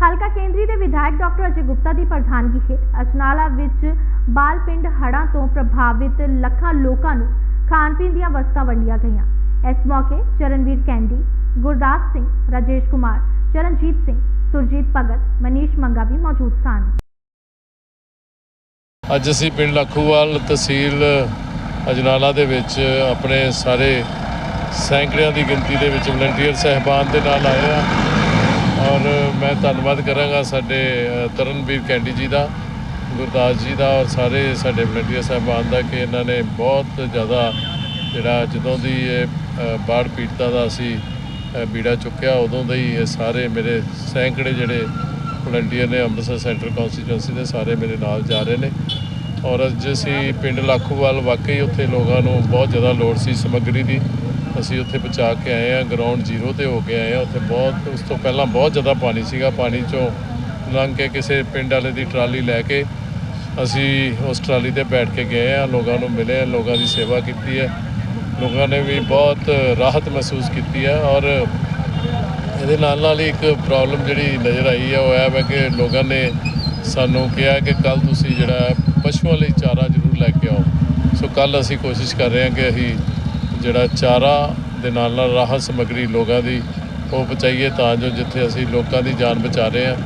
ਹਲਕਾ ਕੇਂਦਰੀ ਦੇ ਵਿਧਾਇਕ ਡਾਕਟਰ ਅਜੇ ਗੁਪਤਾ ਦੀ ਪ੍ਰਧਾਨਗੀ ਹੇਠ ਅਜਨਾਲਾ ਵਿੱਚ ਬਾਲ ਪਿੰਡ ਹੜ੍ਹਾਂ ਤੋਂ ਪ੍ਰਭਾਵਿਤ ਲੱਖਾਂ ਲੋਕਾਂ ਨੂੰ ਖਾਣ ਪੀਣ ਦੀਆਂ ਵਸਤਾਂ ਵੰਡੀਆਂ ਗਈਆਂ। ਇਸ ਮੌਕੇ ਚਰਨਵੀਰ ਕੈਂਡੀ, ਗੁਰਦਾਸ ਸਿੰਘ, ਰਾਜੇਸ਼ ਕੁਮਾਰ, ਚਰਨਜੀਤ ਸਿੰਘ, ਸੁਰਜੀਤ ਭਗਤ, ਮਨੀਸ਼ ਮੰਗਾ ਵੀ ਮੌਜੂਦ ਸਨ। ਅੱਜ ਅਸੀਂ ਪਿੰਡ ਲੱਖੂਵਾਲ ਤਹਿਸੀਲ ਅਜਨਾਲਾ ਦੇ ਵਿੱਚ ਆਪਣੇ ਸਾਰੇ ਸੈਂਕੜਿਆਂ ਦੀ ਗਿਣਤੀ ਦੇ ਵਿੱਚ ਵਲੰਟੀਅਰ ਸਹਿਬਾਨ ਦੇ ਨਾਲ ਆਏ ਆ ਮੈਂ ਧੰਨਵਾਦ ਕਰਾਂਗਾ ਸਾਡੇ ਅ, ਤਰਨਵੀਰ ਕੈਂਡੀ ਜੀ ਦਾ ਗੁਰਦਾਸ ਜੀ ਦਾ ਔਰ ਸਾਰੇ ਸਾਡੇ ਵਲੰਟੀਅਰ ਸਾਹਿਬਾਨ ਦਾ ਕਿ ਇਹਨਾਂ ਨੇ ਬਹੁਤ ਜ਼ਿਆਦਾ ਜਿਹੜਾ ਜਦੋਂ ਦੀ ਇਹ ਬਾੜ ਪੀੜਤਾਂ ਦਾ ਅਸੀਂ ਬੀੜਾ ਚੁੱਕਿਆ ਉਦੋਂ ਦੇ ਹੀ ਇਹ ਸਾਰੇ ਮੇਰੇ ਸੈਂਕੜੇ ਜਿਹੜੇ ਵਲੰਟੀਅਰ ਨੇ ਅੰਮ੍ਰਿਤਸਰ ਸੈਂਟਰ ਕਨਸਟੀਟਿਊਂਸੀ ਦੇ ਸਾਰੇ ਮੇਰੇ ਨਾਲ ਜਾ ਰਹੇ ਨੇ। ਔਰ ਅੱਜ ਅਸੀਂ ਪਿੰਡ ਲਾਖੂਵਾਲ ਵਾਕਈ ਉੱਥੇ ਲੋਕਾਂ ਨੂੰ ਬਹੁਤ ਜ਼ਿਆਦਾ ਲੋੜ ਸੀ ਸਮੱਗਰੀ ਦੀ। ਅਸੀਂ ਉੱਥੇ ਪਹੁੰਚਾ ਕੇ ਆਏ ਆ ਗਰਾਊਂਡ ਜ਼ੀਰੋ ਤੇ ਹੋ ਕੇ ਆਏ ਆ ਉੱਥੇ ਬਹੁਤ, ਉਸ ਤੋਂ ਪਹਿਲਾਂ ਬਹੁਤ ਜ਼ਿਆਦਾ ਪਾਣੀ ਸੀਗਾ। ਪਾਣੀ ਚੋਂ ਲੰਘ ਕੇ ਕਿਸੇ ਪਿੰਡ ਵਾਲੇ ਦੀ ਟਰਾਲੀ ਲੈ ਕੇ ਅਸੀਂ ਉਸ ਟਰਾਲੀ ਤੇ ਬੈਠ ਕੇ ਗਏ ਆ ਲੋਕਾਂ ਨੂੰ ਮਿਲੇ ਲੋਕਾਂ ਦੀ ਸੇਵਾ ਕੀਤੀ ਹੈ। ਲੋਕਾਂ ਨੇ ਵੀ ਬਹੁਤ ਰਾਹਤ ਮਹਿਸੂਸ ਕੀਤੀ ਹੈ ਔਰ ਇਹਦੇ ਨਾਲ ਨਾਲ ਹੀ ਇੱਕ ਪ੍ਰੋਬਲਮ ਜਿਹੜੀ ਨਜ਼ਰ ਆਈ ਹੈ, ਉਹ ਇਹ ਹੈ ਕਿ ਲੋਕਾਂ ਨੇ ਸਾਨੂੰ ਕਿਹਾ ਕਿ ਕੱਲ ਤੁਸੀਂ ਜਿਹੜਾ ਪਸ਼ੂਆਂ ਲਈ ਚਾਰਾ ਜ਼ਰੂਰ ਲੈ ਕੇ ਆਓ। ਸੋ ਕੱਲ ਅਸੀਂ ਕੋਸ਼ਿਸ਼ ਕਰ ਰਹੇ ਹਾਂ ਕਿ ਅਸੀਂ ਜਿਹੜਾ ਚਾਰਾ ਦੇ ਨਾਲ ਨਾਲ ਰਾਹਤ ਸਮੱਗਰੀ ਲੋਕਾਂ ਦੀ ਉਹ ਪਹੁੰਚਾਈਏ ਤਾਂ ਜੋ ਜਿੱਥੇ ਅਸੀਂ ਲੋਕਾਂ ਦੀ ਜਾਨ ਬਚਾ ਰਹੇ ਹਾਂ,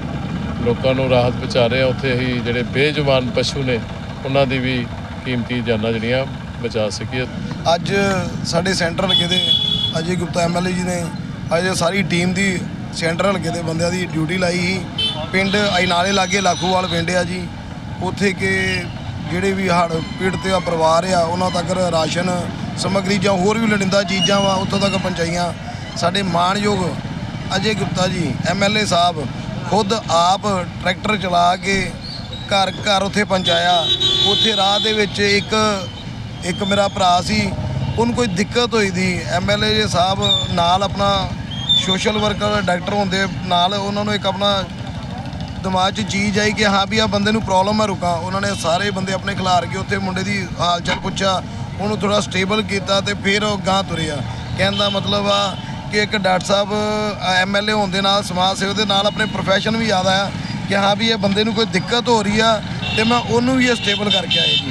ਲੋਕਾਂ ਨੂੰ ਰਾਹਤ ਪਹੁੰਚਾ ਰਹੇ ਹਾਂ, ਉੱਥੇ ਅਸੀਂ ਜਿਹੜੇ ਬੇਜ਼ੁਬਾਨ ਪਸ਼ੂ ਨੇ, ਉਹਨਾਂ ਦੀ ਵੀ ਕੀਮਤੀ ਜਾਨਾਂ ਜਿਹੜੀਆਂ ਬਚਾ ਸਕੀਏ। ਅੱਜ ਸਾਡੇ ਸੈਂਟਰ ਹਲਕੇ ਦੇ ਅਜੇ ਗੁਪਤਾ ਐਮਐਲਏ ਜੀ ਨੇ ਅੱਜ ਸਾਰੀ ਟੀਮ ਦੀ ਸੈਂਟਰ ਹਲਕੇ ਦੇ ਬੰਦਿਆਂ ਦੀ ਡਿਊਟੀ ਲਾਈ ਸੀ। ਪਿੰਡ ਅਜਨਾਲੇ ਲਾਗੇ ਲਾਖੂਵਾਲ ਪਿੰਡ ਆ ਜੀ। ਉੱਥੇ ਕਿ ਜਿਹੜੇ ਵੀ ਹੜ੍ਹ ਪੀੜਤ ਆ, ਪਰਿਵਾਰ ਆ, ਉਹਨਾਂ ਤੱਕ ਰਾਸ਼ਨ ਸਮੱਗਰੀ ਜਾਂ ਹੋਰ ਵੀ ਲੋੜੀਂਦਾ ਚੀਜ਼ਾਂ ਵਾ, ਉੱਥੋਂ ਤੱਕ ਪਹੁੰਚਾਈਆਂ। ਸਾਡੇ ਮਾਣਯੋਗ ਅਜੇ ਗੁਪਤਾ ਜੀ ਐਮਐਲਏ ਸਾਹਿਬ ਖੁਦ ਆਪ ਟਰੈਕਟਰ ਚਲਾ ਕੇ ਘਰ ਘਰ ਉੱਥੇ ਪਹੁੰਚਾਇਆ। ਉੱਥੇ ਰਾਹ ਦੇ ਵਿੱਚ ਇੱਕ ਇੱਕ ਮੇਰਾ ਭਰਾ ਸੀ, ਉਹਨੂੰ ਕੋਈ ਦਿੱਕਤ ਹੋਈ ਦੀ। ਐਮਐਲਏ ਜੀ ਸਾਹਿਬ ਨਾਲ ਆਪਣਾ ਸੋਸ਼ਲ ਵਰਕਰ, ਡਾਕਟਰ ਹੁੰਦੇ ਨਾਲ ਉਹਨਾਂ ਨੂੰ ਇੱਕ ਆਪਣਾ ਦਿਮਾਗ 'ਚ ਚੀਜ਼ ਆਈ ਕਿ ਹਾਂ ਵੀ ਆ ਬੰਦੇ ਨੂੰ ਪ੍ਰੋਬਲਮ ਆ ਰੁਕਾ। ਉਹਨਾਂ ਨੇ ਸਾਰੇ ਬੰਦੇ ਆਪਣੇ ਖਿਲਾਰ ਕੇ ਉੱਥੇ ਮੁੰਡੇ ਦੀ ਹਾਲ ਚਾਲ ਪੁੱਛਿਆ। ਉਹਨੂੰ ਥੋੜਾ ਸਟੇਬਲ ਕੀਤਾ ਤੇ ਫਿਰ ਉਹ ਗਾਂ ਤੁਰਿਆ ਕਹਿਣ ਦਾ ਮਤਲਬ ਆ ਕਿ ਇੱਕ ਡਾਕਟਰ ਸਾਹਿਬ ਐਮਐਲਏ ਹੋਣ ਦੇ ਨਾਲ, ਸਮਾਜ ਸੇਵਾ ਦੇ ਨਾਲ ਆਪਣੇ ਪ੍ਰੋਫੈਸ਼ਨ ਵੀ ਯਾਦ ਆਇਆ ਕਿ ਹਾਂ ਵੀ ਇਹ ਬੰਦੇ ਨੂੰ ਕੋਈ ਦਿੱਕਤ ਹੋ ਰਹੀ ਆ ਤੇ ਮੈਂ ਉਹਨੂੰ ਵੀ ਇਹ ਸਟੇਬਲ ਕਰਕੇ ਆਇਆ ਜੀ।